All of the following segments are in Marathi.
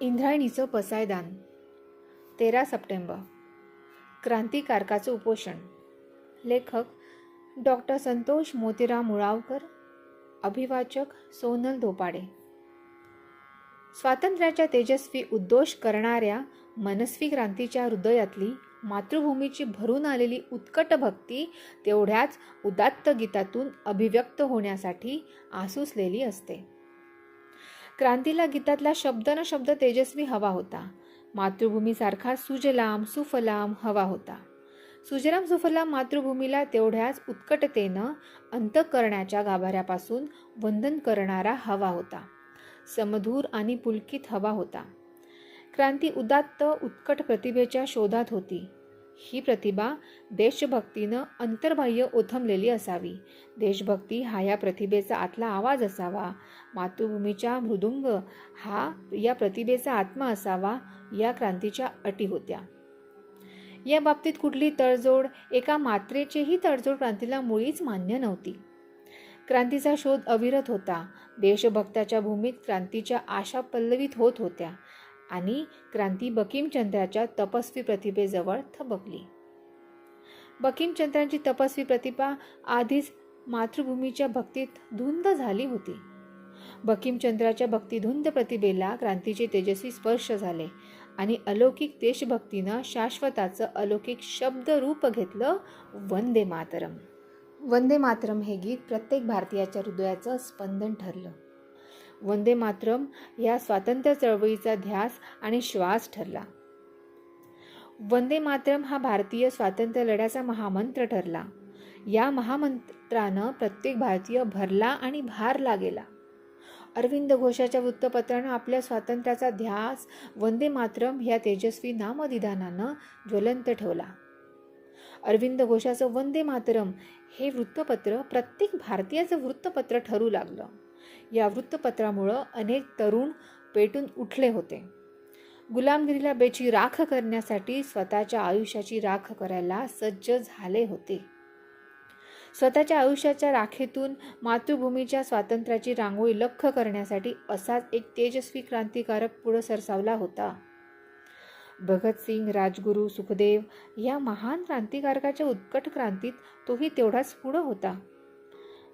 इंद्रायणीचं पसायदान. तेरा सप्टेंबर. क्रांतिकारकाचं उपोषण. लेखक डॉक्टर संतोष मोतीराम मुळावकर. अभिवाचक सोनल धोपाडे. स्वातंत्र्याच्या तेजस्वी उद्दोष करणाऱ्या मनस्वी क्रांतीच्या हृदयातली मातृभूमीची भरून आलेली उत्कट भक्ती तेवढ्याच उदात्त गीतातून अभिव्यक्त होण्यासाठी आसुसलेली असते. क्रांतीला गीतातला शब्द न शब्द तेजस्वी हवा होता. मातृभूमीसारखा सुजलाम सुफलाम हवा होता. सुजलाम सुफलाम मातृभूमीला तेवढ्याच उत्कटतेनं अंतकरणाच्या गाभाऱ्यापासून वंदन करणारा हवा होता. समधूर आणि पुलकित हवा होता. क्रांती उदात्त उत्कट प्रतिभेच्या शोधात होती. ही प्रतिभा देशभक्तीनं अंतर्बाह्य ओथंबलेली असावी. देशभक्ती हा या प्रतिभेचा आतला आवाज असावा. मातृभूमीच्या मृदुंग हा या प्रतिभेचा आत्मा असावा या क्रांतीच्या अटी होत्या. या बाबतीत कुठली तडजोड एका मात्रेचीही तडजोड क्रांतीला मुळीच मान्य नव्हती. क्रांतीचा शोध अविरत होता. देशभक्ताच्या भूमीत क्रांतीच्या आशा पल्लवित होत होत्या आणि क्रांती बकिमचंद्राच्या तपस्वी प्रतिभेजवळ थबकली. बकिमचंद्रांची तपस्वी प्रतिभा आधीच मातृभूमीच्या भक्तीत धुंद झाली होती. बकिमचंद्राच्या भक्तिधुंद प्रतिभेला क्रांतीचे तेजस्वी स्पर्श झाले आणि अलौकिक देशभक्तीनं शाश्वताचं अलौकिक शब्द रूप घेतलं वंदे मातरम. वंदे मातरम हे गीत प्रत्येक भारतीयाच्या हृदयाचं स्पंदन ठरलं. वंदे मातरम या स्वातंत्र्य चळवळीचा ध्यास आणि श्वास ठरला. वंदे मातरम हा भारतीय स्वातंत्र्य लढ्याचा महामंत्र ठरला. या महामंत्रानं प्रत्येक भारतीय भरला आणि भार गेला अरविंद घोषाच्या वृत्तपत्रानं आपल्या स्वातंत्र्याचा ध्यास वंदे मातरम ह्या तेजस्वी नामनिदानानं ज्वलंत ठेवला. अरविंद घोषाचं वंदे मातरम हे वृत्तपत्र प्रत्येक भारतीयाचं वृत्तपत्र ठरू लागलं. या वृत्तपत्रामुळं अनेक तरुण पेटून उठले होते. गुलामगिरीला बेची राख करण्यासाठी स्वतःच्या आयुष्याची राख करायला सज्ज झाले होते. स्वतःच्या आयुष्याच्या राखेतून मातृभूमीच्या स्वातंत्र्याची रांगोळी लख करण्यासाठी असाच एक तेजस्वी क्रांतिकारक पुढं सरसावला होता. भगतसिंग राजगुरू सुखदेव या महान क्रांतिकारकाच्या उत्कट क्रांतीत तोही तेवढाच पुढं होता.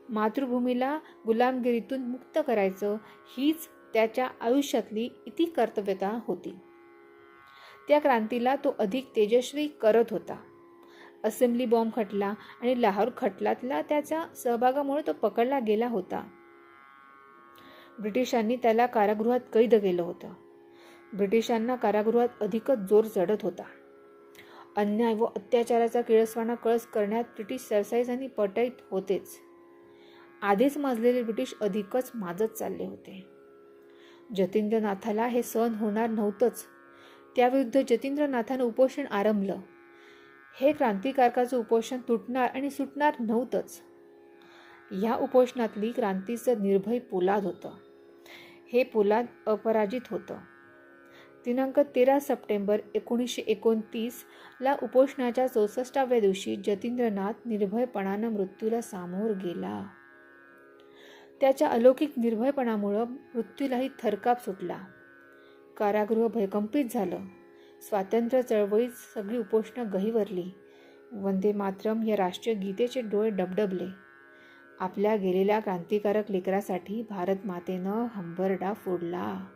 मातृभूमीला गुलामगिरीतून मुक्त करायचं हीच त्याच्या आयुष्यातली इति कर्तव्यता होती. त्या क्रांतीला तो अधिक तेजस्वी करत होता. असेंब्ली बॉम्ब खटला आणि लाहोर खटलातला त्याच्या सहभागामुळे तो पकडला गेला होता. ब्रिटिशांनी त्याला कारागृहात कैद केलं होतं. ब्रिटिशांना कारागृहात अधिकच जोर चढत होता. अन्याय व अत्याचाराचा किळसवाना कळस करण्यात ब्रिटिश सरसाईज आणि पटाईत होतेच. आधीच माजलेले ब्रिटिश अधिकच माजत चालले होते. जतींद्रनाथाला हे सहन होणार नव्हतंच. त्याविरुद्ध जतींद्रनाथानं उपोषण आरंभलं. हे क्रांतिकारकाचं उपोषण तुटणार आणि सुटणार नव्हतंच. या उपोषणातली क्रांतीचं निर्भय पोलाद होतं. हे पोलाद अपराजित होतं. दिनांक तेरा सप्टेंबर एकोणीसशे एकोणतीसला उपोषणाच्या चौसष्टाव्या दिवशी जतींद्रनाथ निर्भयपणानं मृत्यूला सामोर गेला. त्याच्या अलौकिक निर्भयपणामुळं मृत्यूलाही थरकाप सुटला. कारागृह भयकंपित झालं. स्वातंत्र्य चळवळीत सगळी उपोषणं गहिवरली. वंदे मातरम या राष्ट्रीय गीतेचे डोळे डबडबले. आपल्या गेलेल्या क्रांतिकारक लेकरासाठी भारत मातेनं हंबरडा फोडला.